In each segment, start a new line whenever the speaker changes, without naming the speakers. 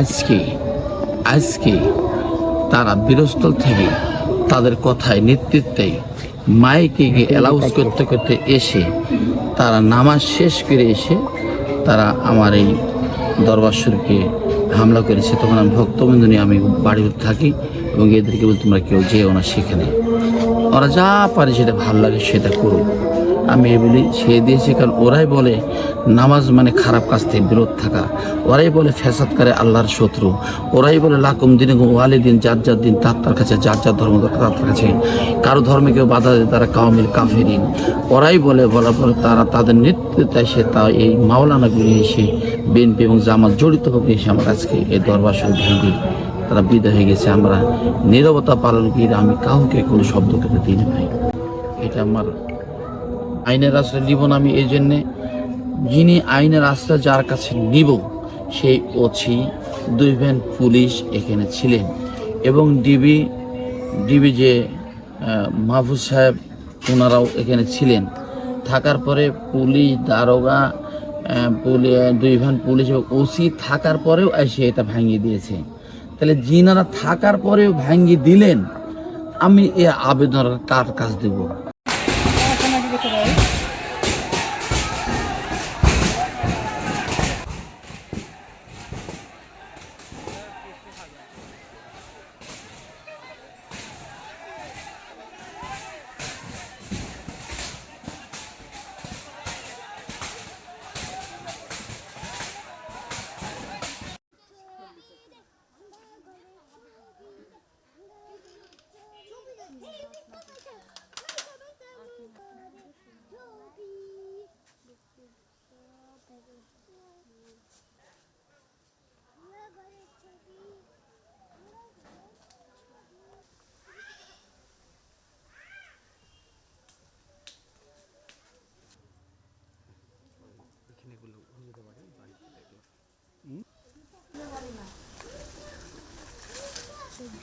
আজকে আজকে তারা বীরস্থল থেকে তাদের কথায় নেতৃত্বে মাইকে গিয়ে অ্যালাউন্স করতে করতে এসে তারা নামাজ শেষ করে এসে তারা আমার এই দরবার হামলা করেছে। তখন আমি ভক্তবন্ধু নিয়ে আমি বাড়িতে থাকি। এবং এদেরকে বলি, তোমরা কেউ যেও না সেখানে। ওরা যা পারে যেটা ভালো লাগে সেটা করুক। আমি এ বলি, সে দিয়েছি, কারণ ওরাই বলে, নামাজ মানে খারাপ কাজ থেকে বিরত থাকা। ওরাই বলে, ফ্যাসাদ করে আল্লাহর শত্রু। ওরাই বলে, লাকুম দিন ওয়ালি দিন যার যার দিন তার তার কাছে, যার যার ধর্ম তার তার কাছে। কারও ধর্মে কেউ বাধা দেয়, তারা কাউমিল কাফেরিন। ওরাই বলে বলার পরে তারা তাদের নেতৃত্বে এসে, তা এই মাওলানাগুলি এসে, বিএনপি এবং জামাত জড়িত হোক, এসে আমার আজকে এই দরবার শরীফ ভেঙে তারা বিদায় হয়ে গেছে। আমরা নীরবতা পালন করি আমি কাউকে কোনো শব্দ করতে দিই না ভাই। এটা আমার আইনের আশ্রয় নিব না আমি এই জন্যে। যিনি আইনের আশ্রয় যার কাছে নিব, সেই ওছি দুই ভ্যান পুলিশ এখানে ছিলেন। এবং ডিবি ডিবি যে মাহফুজ সাহেব ওনারাও এখানে ছিলেন। থাকার পরে পুলিশ দারোগা দুই ভ্যান পুলিশ ওসি থাকার পরেও এসে এটা ভাঙিয়ে দিয়েছে। তাহলে জিনারা থাকার পরেও ভাঙ্গি দিলেন আমি এ আবেদন কার কাজ দেবো?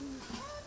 Mm-hmm.